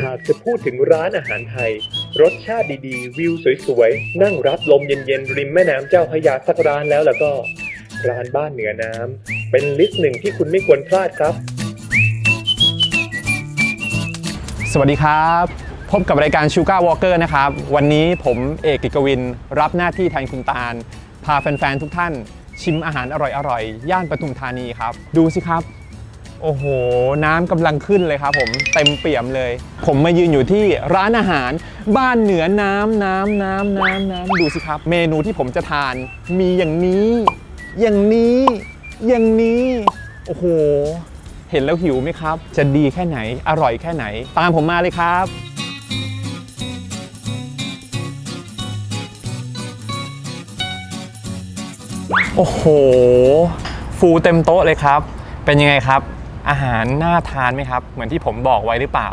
หากจะพูดถึงร้านอาหารไทย รสชาติดีๆ วิวสวยๆ นั่งรับลมเย็นๆ ริมแม่น้ำเจ้าพระยาสักร้านแล้วแล้วก็ ร้านบ้านเหนือน้ำเป็นลิสต์หนึ่งที่คุณไม่ควรพลาดครับ สวัสดีครับ พบกับรายการ Sugar Walker นะครับ วันนี้ผมเอกกิกวิน รับหน้าที่แทนคุณตาล พาแฟนๆ ทุกท่าน ชิมอาหารอร่อยๆ ย่านปทุมธานีครับ ดูสิครับ โอ้โห น้ำกำลังขึ้นเลยครับผมเต็มเปี่ยมเลย ผมมายืนอยู่ที่ร้านอาหาร บ้านเหนือน้ำน้ำน้ำน้ำน้ำดูสิครับ เมนูที่ผมจะทานมีอย่างนี้ อย่างนี้ อย่างนี้ โอ้โห เห็นแล้วหิวไหมครับ จะดีแค่ไหนอร่อยแค่ไหน ตามผมมาเลยครับโอ้โห ฟูเต็มโต๊ะเลยครับ เป็นยังไงครับ อาหารน่าทานไหมครับ เหมือนที่ผมบอกไว้หรือเปล่า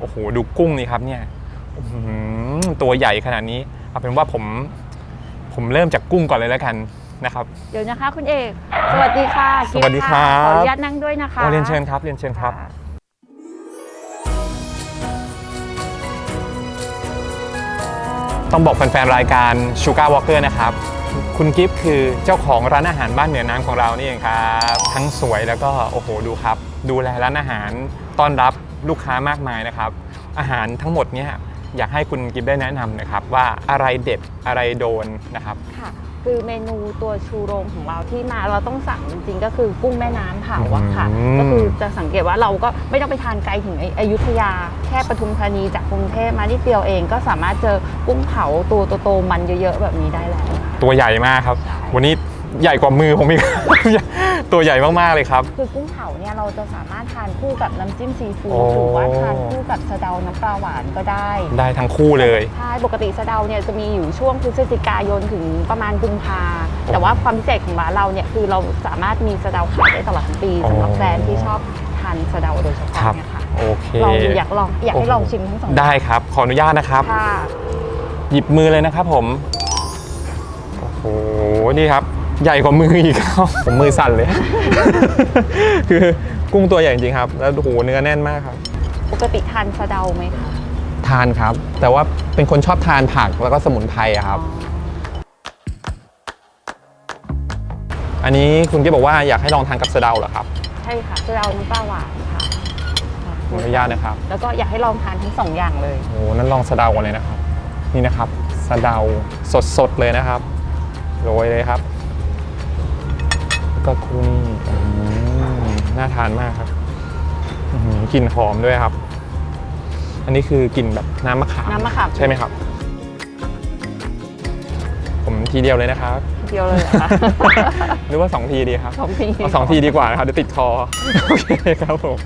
โอ้โห ดูกุ้งนี่ครับเนี่ยอื้อหือตัวใหญ่ขนาดนี้ เอาเป็นว่าผม ผมเริ่มจากกุ้งก่อนเลยแล้วกันนะครับ เดี๋ยวนะคะคุณเอก สวัสดีค่ะสวัสดีครับขออนุญาตนั่งด้วยนะคะโอ้เรียนเชิญครับ เรียนเชิญครับะต้องบอกแฟนๆรายการ Sugar Walker นะครับ คุณกิฟต์คือเจ้าของร้านอาหารบ้านเหนือน้ำของเรานี่เองครับ ทั้งสวยแล้วก็โอ้โหดูครับ ดูแลร้านอาหารต้อนรับลูกค้ามากมายนะครับ อาหารทั้งหมดเนี่ยอยากให้คุณกิฟต์ได้แนะนำนะครับว่าอะไรเด็ดอะไรโดนนะครับ ค่ะ คือเมนูตัวชูโรงของเราที่มาเราต้องสั่งจริงๆก็คือกุ้งแม่น้ำเผาอะค่ะ อืม ก็คือจะสังเกตว่าเราก็ไม่ต้องไปทานไกลถึงออยุธยา แค่ปทุมธานีจากกรุงเทพมานิดเดียวเองก็สามารถเจอกุ้งเผาตัวโตๆมันเยอะๆแบบนี้ได้แล้วค่ะตัวใหญ่มากครับใช่วันนี้ใหญ่กว่ามือผมอีก ตัวใหญ่มากๆเลยครับ คือกุ้งเผาเนี่ยเราจะสามารถทานคู่กับน้ำจิ้มซีฟู้โอ้ดหรือว่าทานคู่กับสะเดาน้ำปลาหวานก็ได้ ได้ทั้งคู่เลยใช่ปกติสะเดาเนี่ยจะมีอยู่ช่วงพฤศจิกายนถึงประมาณกุมภาแต่ว่าความพิเศษของร้านเราเนี่ยคือเราสามารถมีสะเดาขายได้ตลอดทั้งปีอ๋อสำหรับแฟนที่ชอบทานสะเดาโดยเฉครัพาะบเนี่ยค่ะโอเคลองดูอยากลองอยากให้โอ้โหลองชิมทั้งสองได้ครับ ขออนุญาตนะครับค่ะหยิบมือเลยนะครับผมโอ้โหนี่ครับ ใหญ่กว่ามืออีกครับ ผมมือสั่นเลย คือกุ้งตัวใหญ่จริงๆครับ แล้วโอ้โหเนื้อแน่นมากครับ ปกติทานสะเดาไหมคะทานครับ แต่ว่าเป็นคนชอบทานผักแล้วก็สมุนไพรอะครับ อันนี้คุณก็บอกว่าอยากให้ลองทานกับสะเดาเหรอครับใช่ค่ะสะเดาน้ำปลาหวานค่ะขออนุญาตนะครับแล้วก็อยากให้ลองทานทั้งสองอย่างเลย โอ้โหนั้นลองสะเดากันเลยนะครับ นี่นะครับสะเดาสดๆเลยนะครับโรยเลยครับ แล้วก็คู่นี่อืมน่าทานมากครับอื้อหือกลิ่นหอมด้วยครับ อันนี้คือกลิ่นแบบน้ำมะขามน้ำมะขาม ใช่ไหมครับ ผมทีเดียวเลยนะครับ เดียวเลยเหรอคะ หรือว่าสองทีดีครับสองทีเอาสองทีดีกว่านะครับเดี๋ยวติดคอโอเคครับผม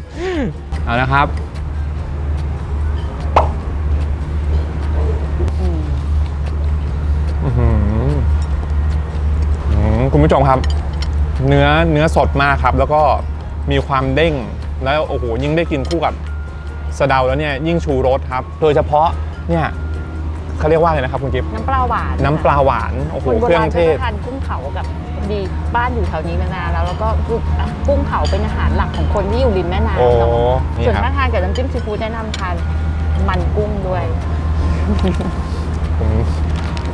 เอานะครับ อืม อื้อหืออืมคุณผู้ชมครับ เนื้อเนื้อสดมากครับ แล้วก็มีความเด้งแล้วโอ้โหยิ่งได้กินคู่กับสะเดาแล้วเนี่ยยิ่งชูรสครับ โดยเฉพาะเนี่ยเขาเรียกว่าอะไรนะครับคุณกิฟต์น้ำปลาหวานน้ำปลาหวานโอ้โหคนโบเครื่อรางณเทก็ศจะทานกุ้งเผากับดีบ้านอยู่แถวนี้มานานแล้วแล้วก็คืออะกุ้งเผาเป็นอาหารหลักของคนที่อยู่ริมแม่โอ้น้ำเนาะนี่ส่วนครับถ้าทานกับน้ำจิ้มซีฟู้ดแนะนำทานมันกุ้งด้วยผม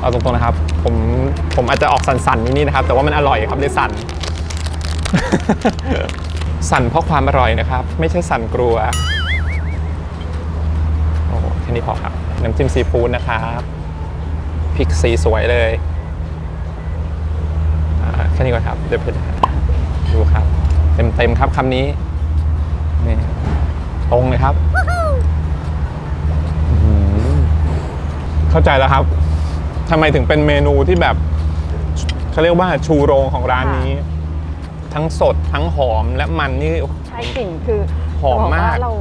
เอาตรงๆนะครับ ผมผมอาจจะออกสั่นๆนิดๆนะครับ แต่ว่ามันอร่อยครับเลยสั่น สั่นเพราะความอร่อยนะครับ ไม่ใช่สั่นกลัว โอ้แค่นี้พอครับ น้ำจิ้มซีฟู้ดนะครับพริกสีสวยเลยแค่นี้ก่อนครับ เดี๋ยวเพื่อนดูครับ เต็มๆครับคำนี้นี่ตรงเลยครับ เข้าใจแล้วครับทำไมถึงเป็นเมนูที่แบบเขาเรียกว่าชูโรงของร้านนี้ ทั้งสดทั้งหอมและมันนี่ ใช่กลิ่นคือหอมมาก จะบว่เรา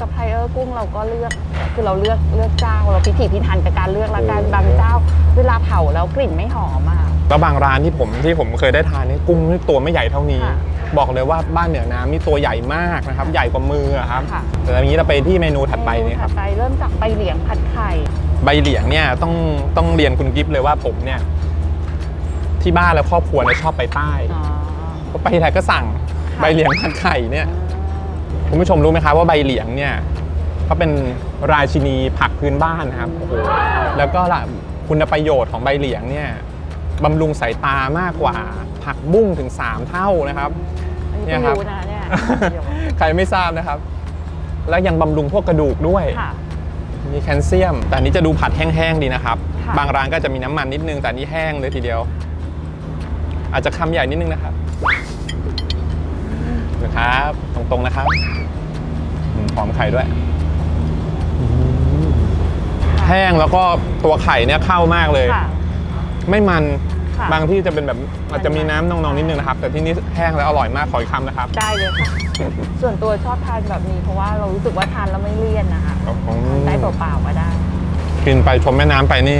สไปเออร์กุ้งเราก็เลือกคือเราเลือกเลือกเจ้าเราพิถีพิถันกับการเลือกและการบางเจ้า เวลาเผาแล้วกลิ่นไม่หอมอะ แล้วบางร้านที่ผมที่ผมเคยได้ทานนี่กุ้งนี่ตัวไม่ใหญ่เท่านี้ ค่ะบอกเลยว่าบ้านเหนือน้ำนี่ตัวใหญ่มากนะครับ ใหญ่กว่ามืออะครับค่ะ แต่อย่างนี้เราไปที่เมนูถัดไปนี่ครับถัดไปเริ่มจากใบเหลียงผัดไข่ ใบเหลียงเนี่ยต้องต้องเรียนคุณกิฟต์เลยว่าผมเนี่ย ที่บ้านและครอบครัวเนี่ยชอบไปใต้ อ๋อ เพราะไปที่ไหนก็สั่งค่ะใบเหลียงผัดไข่เนี่ย คุณผู้ชมรู้ไหมครับว่าใบเหลียงเนี่ยก็เป็นราชินีผักพื้นบ้านนะครับโอ้โหแล้วก็ละคุณประโยชน์ของใบเหลียงเนี่ยบำรุงสายตามากกว่าผักบุ้งถึง 3 เท่านะครับอันนี้เนี่เพิ่ยงครับรู้นะเนี่ยเดี๋ยวใครไม่ทราบนะครับ แล้วยังบำรุงพวกกระดูกด้วยค่ะมีแคลเซียม แต่อันนี้จะดูผัดแห้งๆดีนะครับค่ะบางร้านก็จะมีน้ำมันนิดนึงแต่อันนี้แห้งเลยทีเดียว อาจจะคำใหญ่นิดนึงนะครับ นะครับ ตรงๆนะครับอืมหอมไข่ด้วยอืมแห้งแล้วก็ตัวไข่เนี่ยเข้ามากเลย ค่ะ ไม่มันค่ะบางที่จะเป็นแบบอาจจะมีน้ำนองๆนิดนึงนะครับ แต่ที่นี่แห้งแล้วอร่อยมากขออีกคำนะครับได้เลยค่ะ ส่วนตัวชอบทานแบบนี้เพราะว่าเรารู้สึกว่าทานแล้วไม่เลี่ยนนะคะอืมทานได้เปล่าๆก็ได้ กินไปชมแม่น้ำไปนี่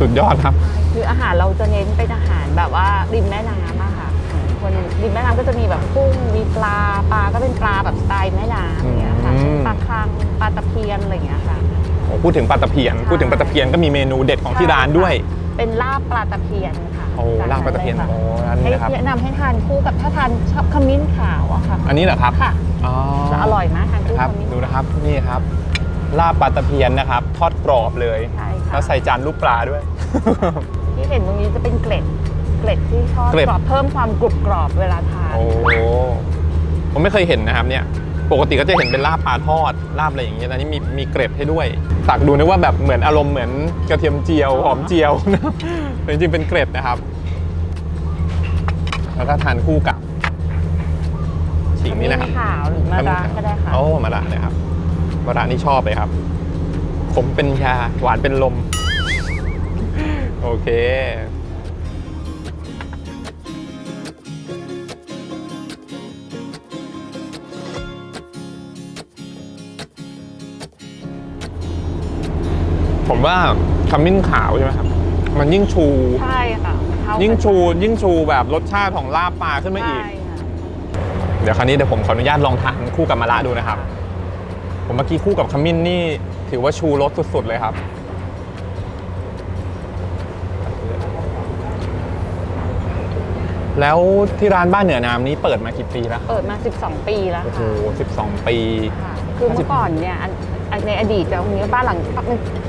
สุดยอดครับ คืออาหารเราจะเน้นเป็นอาหารแบบว่าริมแม่น้ำอะค่ะคนริมแม่น้ำก็จะมีแบบกุ้งมีปลาปลาก็เป็นปลาแบบสไตล์แม่น้ำอย่างเงี้ยค่ะอืมปลาคังปลาตะเพียนอะไรอย่างเงี้ยค่ะ โอ้พูดถึงปลาตะเพียนใช่พูดถึงปลาตะเพียนก็มีเมนูเด็ดของที่ร้านด้วย เป็นลาบปลาตะเพียนค่ะโอ้ลาบปลาตะเพียนจกโอ้ร้านให้นี้นะครับแนะนำให้ทานคู่กับถ้าทานชอบขมิ้นขาวอะค่ะ อันนี้เหรอครับค่ะอ๋อจะอร่อยมากทานคู่ครับขมิ้นดูนะครับนี่ครับลาบปลาตะเพียนนะครับ ทอดกรอบเลยใช่ค่ะแล้วใส่จานลูกปลาด้วย ที่เห็นตรงนี้จะเป็นเกล็ด เกล็ดที่ทอดเกล็ด กรอบเพิ่มความกรุบกรอบเวลาทาน โอ้ผมไม่เคยเห็นนะครับเนี่ย ปกติก็จะเห็นเป็นลาบปลาทอดลาบอะไรอย่างเงี้ยแต่อันนี้มีมีเกร็ดให้ด้วย ตักดูนึกว่าแบบเหมือนอารมณ์เหมือนกระเทียมเจียวหอมเจียวนะแต่จริงๆเป็นเกร็ดนะครับ แล้วก็ทานคู่กับขิงนี่นะครับขมิ้ขาวหรือมะระก็ได้ค่ะ โอ้มะระเลยครับมะระนี่ชอบเลยครับ ขมเป็นยาหวานเป็นลม โอเค ผมว่าขมิ้นขาวใช่ไหมครับ มันยิ่งชู ใช่ค่ะเข้ากันยิ่งชูยิ่งชูแบบรสชาติของลาบปลาขึ้นมาอีก ใช่ค่ะเดี๋ยวคราวนี้เดี๋ยวผมขออนุญาตลองทานคู่กับมะระดูนะครับ ผมเมื่อกี้คู่กับขมิ้นนี่ ถือว่าชูรสสุดๆเลยครับ แล้วที่ร้านบ้านเหนือน้ำนี้เปิดมากี่ปีแล้วครับเปิดมา 12 ปีแล้วโอ้โหค่ะ12ปี ค่ะ คือเมื่อก่อนเนี่ยอันอันในอดีตตรงนี้บ้านหลัง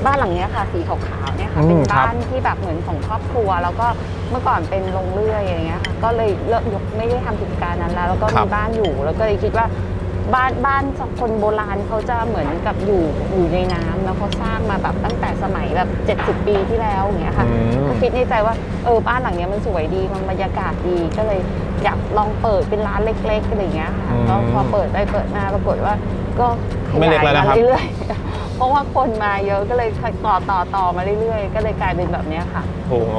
บ้านหลังเนี้ยค่ะ สีขาวๆเนี่ยค่ะ อืมเป็นครับ บ้านที่แบบเหมือนของครอบครัว แล้วก็เมื่อก่อนเป็นโรงเรื่อยอย่างเงี้ยค่ะก็เลยเลิกยกไม่ได้ทำกิจการนั้นแล้ว แล้วก็มีบ้านอยู่ แล้วก็เลยคิดว่า บ้านบ้านคนโบราณเขาจะเหมือนกับอยู่อยู่ในน้ำแล้วเขาสร้างมาแบบตั้งแต่สมัยแบบ 70 ปีที่แล้วอย่างเงี้ยค่ะอืม ก็คิดในใจว่าเออบ้านหลังเนี้ยมันสวยดีมันบรรยากาศดีก็เลยอยากลองเปิดเป็นร้านเล็กๆอะไรอย่างเงี้ยค่ะอืมก็พอเปิดไปเปิดมาปรากฏว่าก็ขไม่เล็ยากยแล้วนะมาครับเรื่อยๆ เพราะว่าคนมาเยอะก็เลยต่อต่อต่อมาเรื่อยๆ ก็เลยกลายเป็นแบบเนี้ยค่ะโอ้โห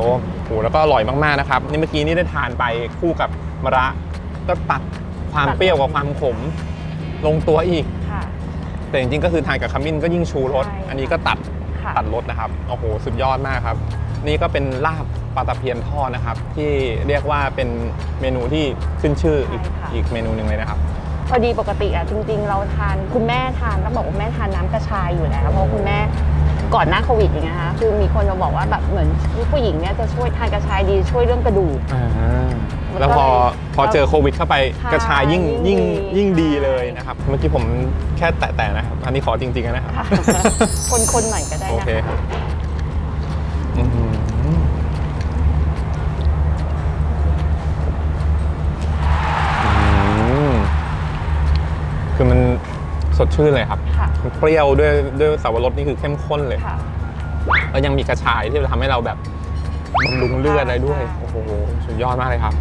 โหแล้วก็อร่อยมากๆนะครับนี่เมื่อกี้นี่ได้ทานไปคู่กับมะระก็ตัดความตัดเปรี้ยวกับความขม ลงตัวอีก ค่ะ แต่จริงๆก็คือทานกับขมิ้นก็ยิ่งชูรส ใช่ อันนี้ก็ตัดค่ะตัดรสนะครับ โอ้โห สุดยอดมากครับ นี่ก็เป็นลาบปลาตะเพียนทอดนะครับ ที่เรียกว่าเป็นเมนูที่ขึ้นชื่ออีกอีกเมนูหนึ่งเลยนะครับ พอดีปกติอะจริง ๆ เราทานคุณแม่ทานต้องบอกว่าแม่ทานน้ำกระชายอยู่แล้วเพราะคุณแม่ก่อนหน้าโควิดอย่างเงี้ยนะคะคือมีคนมาบอกว่าแบบเหมือนผู้หญิงเนี่ยจะช่วยทานกระชายดีช่วยเรื่องกระดูก แล้วพอก็เลยพอเจอโควิดเข้าไปใช่กระชายยิ่งยิ่งยิ่ยิ่งงดีดีเลยนะครับ เมื่อกี้ผมแค่แตะๆนะครับ อันนี้ขอจริงๆนะครับค่ะคนๆหน่อยก็ได้โอนะเคคะครับอื้อหืออืมคือมันสดชื่นเลยครับ ค่ะมันเปรี้ยวด้วยด้วยสับปะรดนี่คือเข้มข้นเลย ค่ะ แล้วยังมีกระชายที่จะทำให้เราแบบบำรุงเลือดอะไรด้วย ใช่ โอ้โห สุดยอดมากเลยครับ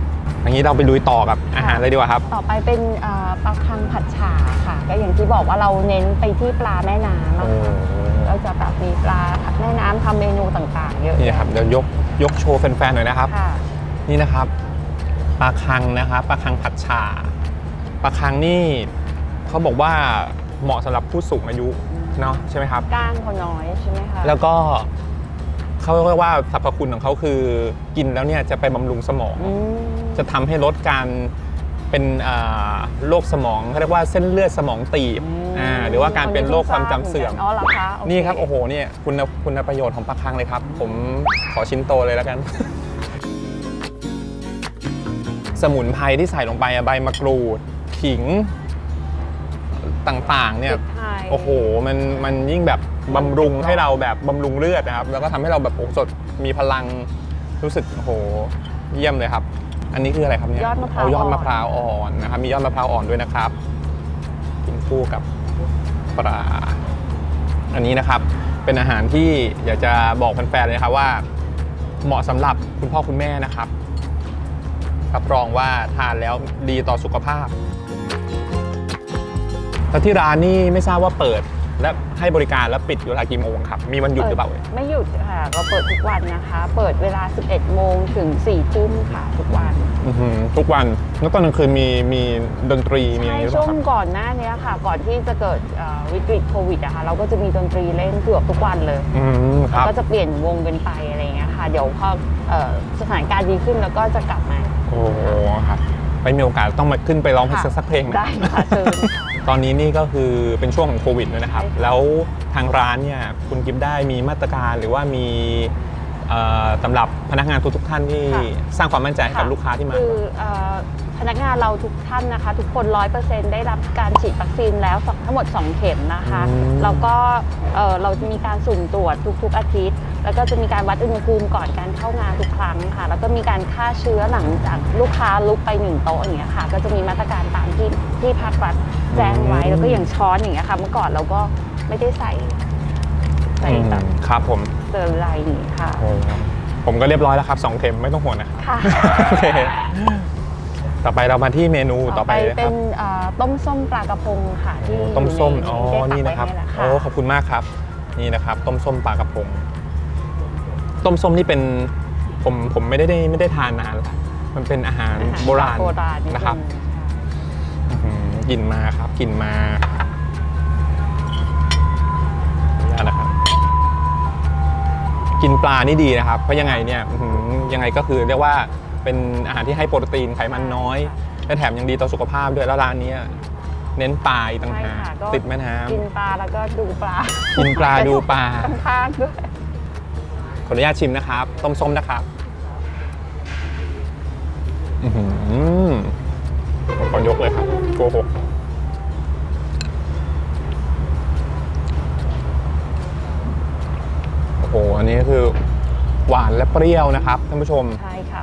อย่างนี้เราไปลุยต่อกับอาหารเลยดีกว่าครับ ต่อไปเป็นเอ่อปลาคังผัดฉ่าค่ะ ก็อย่างที่บอกว่าเราเน้นไปที่ปลาแม่น้ำอะค่ะเราจะแบบมีปลาแม่น้ำทำเมนูต่างๆ เยอะนี่ครับเดี๋ยวยกยกโชว์แฟนๆหน่อยนะครับ ค่ะ นี่นะครับปลาคังนะครับปลาคังผัดชาปลาคังนี่เขาบอกว่าเหมาะสำหรับผู้สูงอายุเนาะใช่ไหมครับ ก้างเขาน้อยใช่ไหมคะแล้วก็ เขาเรียกว่าสรรพคุณของเขาคือกินแล้วเนี่ยจะไปบำรุงสมองอืมจะทำให้ลดการเป็นอ่าโรคสมองเขาเรียกว่าเส้นเลือดสมองตีบอ่าหรือว่าการเป็นโรคความจำเสื่อมอ๋อเหรอคะโอเนี่ครับโอ้โหเนี่ยคุณคุณประโยชน์ของปลาคังเลยครับ ผมขอชิ้นโตเลยแล้วกัน สมุนไพรที่ใส่ลงไปอะใบมะกรูด ขิงต่างๆเนี่ยพริกไทย โอ้โหมันมันยิ่งแบบ บำรุงให้เราแบบบำรุงเลือดนะครับ แล้วก็ทำให้เราแบบโอ้สดมีพลังรู้สึกโอ้โหเยี่ยมเลยครับ อันนี้คืออะไรครับเนี่ยยอดมะพร้าวเยอดอ่อนมะพร้าวอ่อนนะครับ มียอดมะพร้าวอ่อนด้วยนะครับกินคู่กับปลาอันนี้นะครับเป็นอาหารที่อยากจะบอกแฟนๆเลยนะครับว่า เหมาะสำหรับคุณพ่อคุณแม่นะครับรับรองว่าทานแล้วดีต่อสุขภาพแล้วที่ร้านนี่ไม่ทราบว่าเปิด และให้บริการแล้วปิดเวลากี่โมงครับ มีวันหยุดหรือเปล่าเอ่ยไม่หยุดค่ะ เราเปิดทุกวันนะคะ เปิดเวลา 11 โมงถึง4ทุ่มค่ะทุกวัน อื้อหือทุกวัน แล้วตอนกลางคืนมีมีดนตรีมีอะไรใช่หรือเปช่วล่างครับก่อนหน้านี้ค่ะ ก่อนที่จะเกิดเอ่อวิกฤตโควิดอะค่ะเราก็จะมีดนตรีเล่นเกือบทุกวันเลย อืมคแล้วรับ ก็จะเปลี่ยนวงกันไปอะไรอย่างเงี้ยค่ะ เดี๋ยวพอเอ่อสถานการณ์ดีขึ้นแล้วก็จะกลับมา โอ้โหครับไม่มีโอกาสต้องมาขึ้นไปร้องเพลงค่ะ สักเพลงนะ ได้ค่ะเชิญค่ะ ตอนนี้นี่ก็คือเป็นช่วงของโควิดด้วยนะครับใช่ค่ะแล้วทางร้านเนี่ยคุณกิฟได้มีมาตรการหรือว่ามีเอ่อสำหรับพนักงานทุกๆท่านที่สร้างความมั่นใจให้กับลูกค้าที่มาคือเอ่อพนักงานเราทุกท่านนะคะ ทุกคน 100%ได้รับการฉีดวัคซีนแล้วสองทั้งหมด 2 เข็มนะคะอืมแล้วก็เอ่อเราจะมีการสุ่มตรวจทุก ๆ อาทิตย์ แล้วก็จะมีการวัดอุณหภูมิก่อนการเข้างานทุกครั้งค่ะ แล้วก็มีการฆ่าเชื้อหลังจากลูกค้าลุกไปหนึ่งโต๊ะอย่างเงี้ยค่ะ ก็จะมีมาตรการตามที่ที่ภาครัฐ แจ้งไว้แล้วก็อย่างช้อนอย่างเงี้ยค่ะ เมื่อก่อนเราก็ไม่ได้ใส่ ใส่แบบอืมครับผมเจออะไรอย่างงี้ค่ะ โอ้ผมก็เรียบร้อยแล้วครับสองเข็มไม่ต้องห่วงนะครับค่ะ โอเคต่อไปเรามาที่เมนูต่อไปนะคเป็รับนเอ่อต้มส้มปลากระพงค่ะที่โอ้ต้มส้มยู่อ๋อใได้ตักนี่นะครับไว้ให้แล้วโอ้ค่ะขอบคุณมากครับ นี่นะครับ ต้มส้มปลากระพง ต้มส้มนี่เป็นผมผมไม่ได้ไม่ได้ทานนานแล้วมันเป็นอาหารอาหารโบราณโบราณดงนะครับอื้อหือ กลิ่นมาครับกลิ่นมาขออนุญาตนะครับกินปลานี่ดีนะครับ เพราะยังไงเนี่ยอื้อหือยังไงก็คือเรียกว่าเป็นอาหารที่ให้โปรตีนไขมันน้อย และแถมยังดีต่อสุขภาพด้วยแล้วร้านเนี้ยเน้นปลาอีกต่างใช่หากค่ะก็ติดแม่น้ำกินปลาแล้วก็ดูปลากินปลาดูปลาข้างๆด้วยขออนุญาตชิมนะครับ ต้มส้มนะครับ อื้อหือผม ขอยกเลยครับโกหกโอ้โหอันนี้คือหวานและเปรี้ยวนะครับท่านผู้ชม ใช่ค่ะ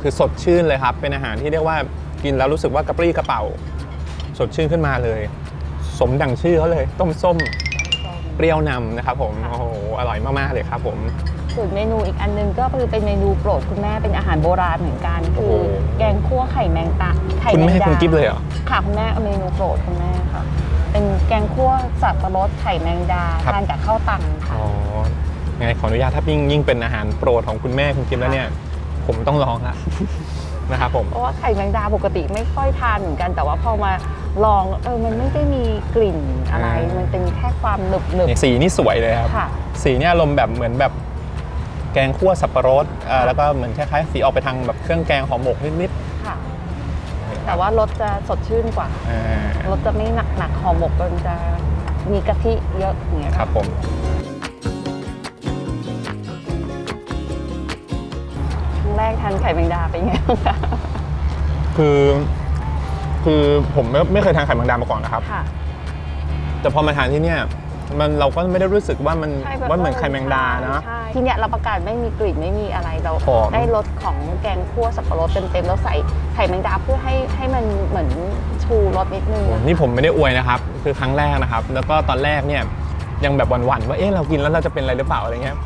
คือสดชื่นเลยครับ เป็นอาหารที่เรียกว่ากินแล้วรู้สึกว่ากระปรี้กระเป๋า สดชื่นขึ้นมาเลย สมดังชื่อเขาเลย ต้มส้มเปรี้ยวนำนะครับผม ค่ะ โอ้โห อร่อยมาก ๆ เลยครับผม ส่วนเมนูอีกอันหนึงก็คือเป็นเมนูโปรดคุณแม่เป็นอาหารโบราณเหมือนกันโอ้คืโหอแกงคั่วไข่แมงตาไข่คุณแมแม่งดาคุณกิฟเลยเหรอค่ะคุณแม่เอาเมนูโปรดคุณแม่ค่ะเป็นแกงคั่วสับปะรดไข่แมงดาครับทานกับข้าวตังค่ะอ๋อไงขออนุญาตถ้ายิ่งยิ่งเป็นอาหารโปรดของคุณแม่คุณกิฟแล้วเนี่ย ผมต้องลองละนะครับผมเพราะว่าไข่แมงดาปกติไม่ค่อยทานเหมือนกัน แต่ว่าพอมาลองเออมันไม่ได้มีกลิ่นอะไรอ่ามัมันเป็นแค่ความหนึบหนึบเนี่ยสีนี่สวยเลยครับค่ะสีเนี่ยอารมณ์แบบเหมือนแบบ แกงคั่วสับปะรดเอ่อแล้วก็เหมือนคล้ายๆสีออกไปทางแบบเครื่องแกงหอมหมกนิดค่ะๆแต่ว่ารสจะสดชื่นกว่าอ่ารสจะไม่หนักหนักๆห่อหมกมันจะมีกะทิเยอะอย่างเงี้ยครับผม ครั้งแรกทานไข่แมงดาเป็นไงบ้างคะ คือคือผมไม่ไม่เคยทานไข่แมงดามาก่อนนะครับ ค่ะ แต่พอมาทานที่เนี่ย มันเราก็ไม่ได้รู้สึกว่ามันใช่แบบว่าเหมือนไข่แมงดานะ ใช่ที่เนี่ยรับประกันไม่มีกลิ่นไม่มีอะไรเราหอม ได้รสของแกงคั่วสับปะรดเต็มๆแล้วใส่ไข่แมงดาเพื่อให้ให้มันเหมือนชูรสนิดนึงโอ้นี่ผมไม่ได้อวยนะครับ คือครั้งแรกนะครับ แล้วก็ตอนแรกเนี่ยยังแบบหวั่นๆว่าเอ๊ะเรากินแล้วเราจะเป็นอะไรหรือเปล่าอะไรเงี้ย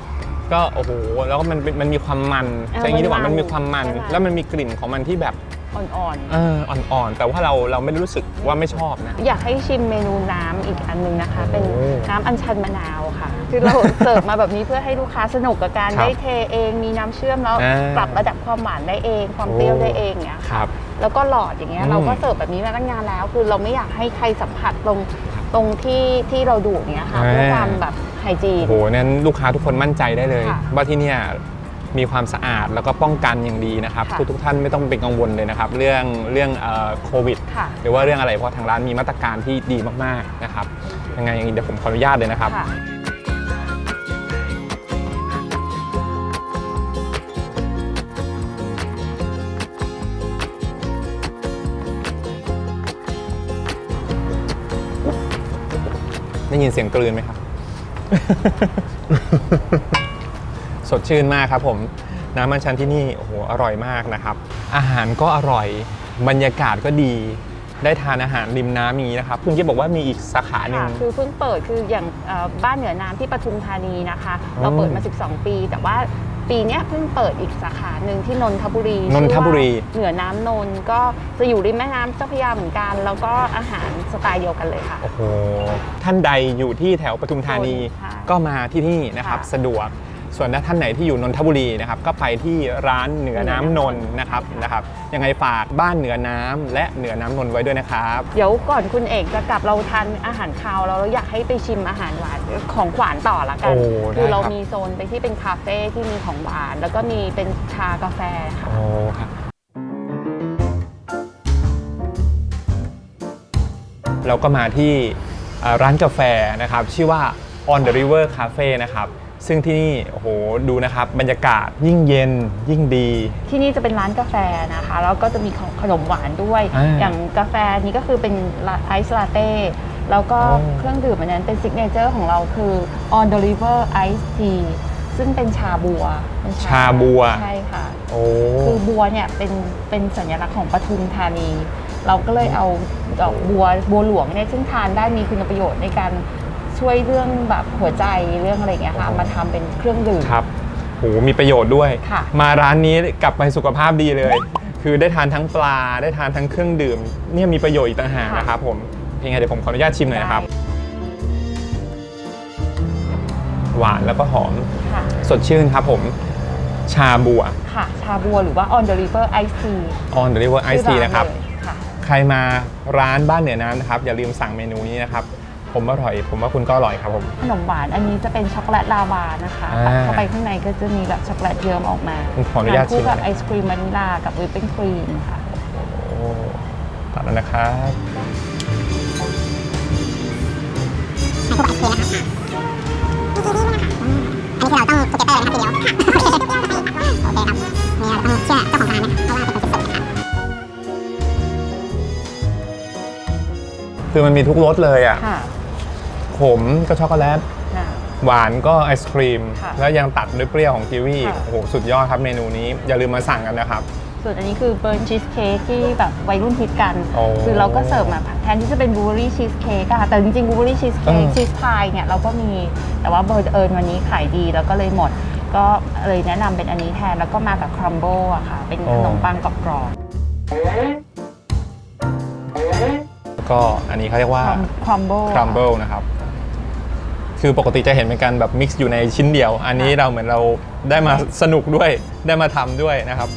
ก็โอ้โหแล้วก็มันเป็นมันมีความมันใช่อย่างนี้ดีกว่ามันมีความมันแล้วมันมีกลิ่นของมันที่แบบอ่อนเอออ่อนๆ แต่ว่าเราเราไม่ได้รู้สึกว่าไม่ชอบนะ ๆ อยากให้ชิมเมนูน้ำอีกอันนึงนะคะ เป็นโอ้น้ำอัญชันมะนาวค่ะ คือเรา เสิร์ฟมาแบบนี้เพื่อให้ลูกค้าสนุกกับการครับได้เทเอง มีน้ำเชื่อมแล้วอ่า ปรับระดับความหวานได้เอง ความเปรี้ยวโอ้ได้เองอย่างเงี้ยคค่ะรับ แล้วก็หลอดอย่างเงี้ยอืมเราก็เสิร์ฟแบบนี้มาตั้งนานแล้ว คือเราไม่อยากให้ใครสัมผัสตรงตรงที่ที่เราดูดเนี้ยค่ะอ่า เพื่อความแบบ ไฮจีน โอ้โหนั้นลูกค้าทุกคนมั่นใจได้เลย ค่ะว่าที่เนี่ยมีความสะอาดแล้วก็ป้องกันอย่างดีนะครับค่ะ ทุกทุกๆท่านไม่ต้องเป็นกังวลเลยนะครับ เรื่องเรื่องเอ่อโควิด ค่ะ หรือว่าเรื่องอะไรเพราะทางร้านมีมาตรการที่ดีมากๆนะครับยังไงอย่างนี้เดี๋ยวผมขออนุญาตเลยนะครับ ค่ะอได้ยินเสียงกลืนไหมครับ สดชื่นมากครับผมน้ำมันชันที่นี่โอ้โหอร่อยมากนะครับ อาหารก็อร่อยบรรยากาศก็ดี ได้ทานอาหารริมน้ำนี้นะครับคุณกิ๊บบอกว่ามีอีกสาขาหนึ่ง ค่ะคือเพิ่งเปิดคืออย่างเอ่อบ้านเหนือน้ำที่ปทุมธานีนะคะ เราเปิดมา 12 ปี แต่ว่า ปีเนี้ยเพิ่งเปิดอีกสาขาหนึ่งที่นนทบุรีนนทบุรี ชื่อว่าเหนือน้ำนนท์ก็จะอยู่ริมแม่น้ำเจ้าพระยาเหมือนกัน แล้วก็อาหารสไตล์เดียวกันเลยค่ะ โอ้โห ท่านใดอยู่ที่แถวปทุมธานี ใช่ก็มาที่นี่นะครับ ค่ะ สะดวก ส่วนถ้าท่านไหนที่อยู่นนทบุรีนะครับก็ไปที่ร้านเหนือน้ำนนท์นะครับนะครับ ยังไงฝากบ้านเหนือน้ำและเหนือน้ำนนท์ไว้ด้วยนะครับ เดี๋ยวก่อนคุณเอกจะกลับเราทานอาหารคาวแล้วเราอยากให้ไปชิมอาหารหวานของหวานต่อละกัน โอ้คือได้เราครับ มีโซนไปที่เป็นคาเฟ่ที่มีของหวาน แล้วก็มีเป็นชากาแฟค่ะ โอ้ครับเราก็มาที่อ่าร้านกาแฟนะครับ ชื่อว่า On the River Cafe นะครับ ซึ่งที่นี่โอ้โหดูนะครับ บรรยากาศยิ่งเย็นยิ่งดี ที่นี่จะเป็นร้านกาแฟนะคะ แล้วก็จะมีของขนมหวานด้วย อ่าอย่างกาแฟนี้ก็คือเป็นไอซ์ลาเต้แล้วก็อ๋อเครื่องดื่มอันนั้นเป็นซิกเนเจอร์ของเราคือ on the river ice tea ซึ่งเป็นชาบัวเป็นชาบัว ใช่ค่ะ โอ้คือบัวเนี่ยเป็นเป็นสัญลักษณ์ของปทุมธานี เราก็เลยเอาดอกบัวบัวหลวงเนี่ยซึ่งทานได้มีคุณประโยชน์ในการ ช่วยเรื่องแบบหัวใจเรื่องอะไรอย่างเงี้ยค่ะมาทำเป็นเครื่องดื่ม ครับโหมีประโยชน์ด้วย ค่ะ มาร้านนี้กลับไปสุขภาพดีเลย คือได้ทานทั้งปลาได้ทานทั้งเครื่องดื่ม เนี่ยมีประโยชน์อีกต่างหากค่ะนะครับผมเพียงไงเดี๋ยวผมขออนุญาตชิมหน่อยนะครับ หวานแล้วก็หอมค่ะ สดชื่นครับผม ชาบัวค่ะ ชาบัวหรือว่า on the river ice tea on the river ice ชื่ tea อนะครับเลยค่ะ ใครมาร้านบ้านเหนือน้ำนะครับ อย่าลืมสั่งเมนูนี้นะครับ ผมอร่อย ผมว่าคุณก็อร่อยครับผม ขนมหวานอันนี้จะเป็นช็อกโกแลตลาวานะคะอ่าตัดเข้าไปข้างในก็จะมีแบบช็อกโกแลตเยิ้มออกมาผมขออนุญาตทคู่กับชิมหน่อยไอศครีมวานิลลากับวิปปิ้งครีมค่ะ โอ้ตัดแล้วนะครับอันนี้คือเราต้องสเก็ตเตอร์นะครับทีเดียวโอเคครับนี่เราต้องเชื่อเจ้าของร้านนะครับเพราะว่าเป็นคนคิดสูตรนะครับคือมันมีทุกรสเลยอะ ค่ะ ขมก็ช็อกโกแลต ค่ะ หวานก็ไอศครีม ค่ะแล้วยังตัดด้วยเปรี้ยวของกีวีค่ะ โอ้โหสุดยอดครับเมนูนี้อย่าลืมมาสั่งกันนะครับ ส่วนอันนี้คือเบิร์นชีสเค้กที่แบบวัยรุ่นฮิตกัน โอ้คือเราก็เสิร์ฟมาแทนที่จะเป็นบลูเบอรี่ชีสเค้กอะแต่จริงๆบลูเบอรี่ชีสเค้กเออ ชีสพายเนี่ยเราก็มีแต่ว่าเบอร์เอิญวันนี้ขายดีแล้วก็เลยหมด ก็เลยแนะนำเป็นอันนี้แทนแล้วก็มากับครัมโบอะค่ะ เป็นขนมปังกรอบก็อันนี้เขาเรียกว่าๆครัมโบ ครัมเบิลนะครับ คือปกติจะเห็นเป็นการแบบมิกซ์อยู่ในชิ้นเดียว อันนี้เราเหมือนเราได้มาสนุกด้วยได้มาทำด้วยนะครับ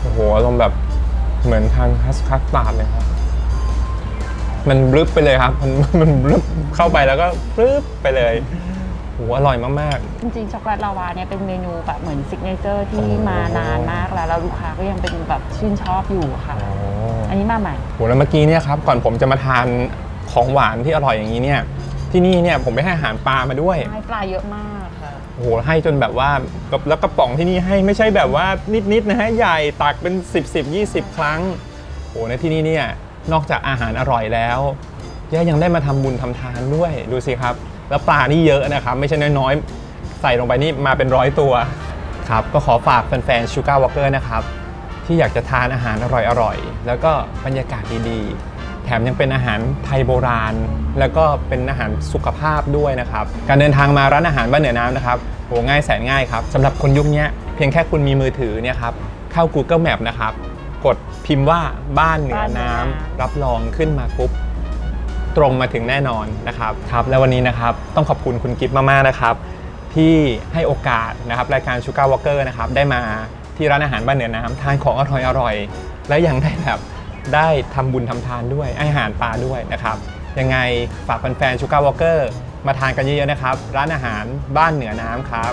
โอ้โหอารมณ์แบบเหมือนทานคัสคัสตาร์ดเลยครับ มันบลึบไปเลยครับ มันมันบลึบเข้าไปแล้วก็บลึบไปเลยโอ้โหอร่อยมาก จริงๆช็อกโกแลตลาวาเนี่ยเป็นเมนูแบบเหมือนซิกเนเจอร์ที่โอ้มานานมากแล้วแล้วลูกค้าก็ยังเป็นแบบชื่นชอบอยู่ค่ะๆอ๋ออันนี้มาใหม่ โหแล้วเมื่อกี้เนี่ยครับก่อนผมจะมาทานของหวานที่อร่อยอย่างนี้เนี่ยที่นี่เนี่ยผมไปให้อาหารปลามาด้วยให้ปลาเยอะมากค่ะโอ้โหให้จนแบบว่าแล้วกระป๋องที่นี่ให้ไม่ใช่แบบว่านิดๆนะฮะใหญ่ตักเป็น 10 10 20 ครั้งโอ้โหในที่นี่เนี่ยนอกจากอาหารอร่อยแล้วยังได้มาทำบุญทำทานด้วยดูสิครับ แล้วปลานี่เยอะนะครับ ไม่ใช่น้อยๆ ใส่ลงไปนี่มาเป็นร้อยตัวครับก็ขอฝากแฟนๆ Sugar Walker นะครับ ที่อยากจะทานอาหารอร่อยๆ แล้วก็บรรยากาศดีๆ แถมยังเป็นอาหารไทยโบราณ แล้วก็เป็นอาหารสุขภาพด้วยนะครับ การเดินทางมาร้านอาหารบ้านเหนือน้ำนะครับโหง่ายแสนง่ายครับสำหรับคนยุคนี้เพียงแค่คุณมีมือถือเนี่ยครับเข้า Google Map นะครับ กดพิมพ์ว่าบ้านเหนือน้ำรับรองขึ้นมาปุ๊บ ตรงมาถึงแน่นอนนะครับครับและวันนี้นะครับต้องขอบคุณคุณกิฟต์มากๆนะครับที่ให้โอกาสนะครับรายการ Sugar Walker นะครับได้มาที่ร้านอาหารบ้านเหนือน้ำทานของอร่อยอร่อยและยังได้แบบได้ทำบุญทำทานด้วยอาหารปลาด้วยนะครับยังไงฝากแฟนๆ Sugar Walker มาทานกันเยอะๆนะครับ ร้านอาหารบ้านเหนือน้ำครับ